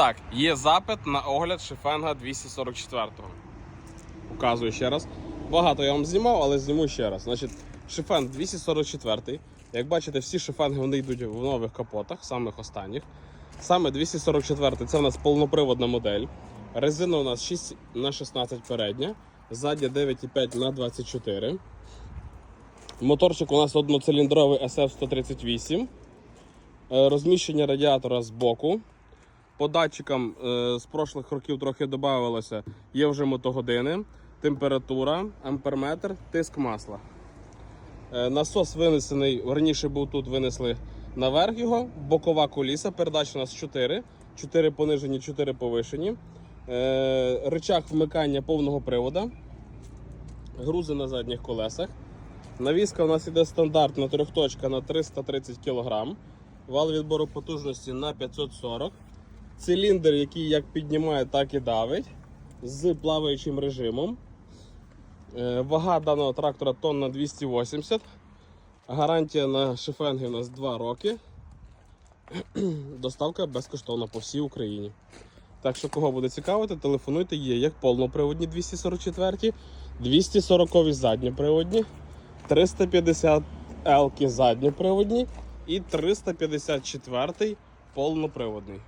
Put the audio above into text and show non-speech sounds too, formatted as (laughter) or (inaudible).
так, є запит на огляд Шифенга 244-го. Показую ще раз. Багато я вам знімав, але зніму ще раз. Значить, Шифен 244. Як бачите, всі шифенги вони йдуть в нових капотах, самих останніх. Саме 244 це у нас повноприводна модель. Резина у нас 6 на 16 передня, задня 9,5 на 24. Моторчик у нас одноциліндровий SF-138. Е, Розміщення радіатора з боку. По датчикам е, з прошлих років трохи додавалося. Є вже мотогодини, температура, амперметр, тиск масла. Е, насос винесений, раніше був тут, винесли наверх його. Бокова коліса, передач у нас 4. 4 понижені, 4 повишені. Е, рычаг вмикання повного привода. Грузи на задніх колесах. Навіска у нас іде стандартна трьохточка на 330 кг. Вал відбору потужності на 540 Циліндр, який як піднімає, так і давить. З плаваючим режимом. Е, Вага даного трактора тонна 280. Гарантія на шифенги у нас 2 роки. (clears throat) Доставка безкоштовна по всій Україні. Так що, кого буде цікавити, телефонуйте, є як повноприводні 244, 240 задньоприводні, 350 L задньоприводні і 354 повноприводний.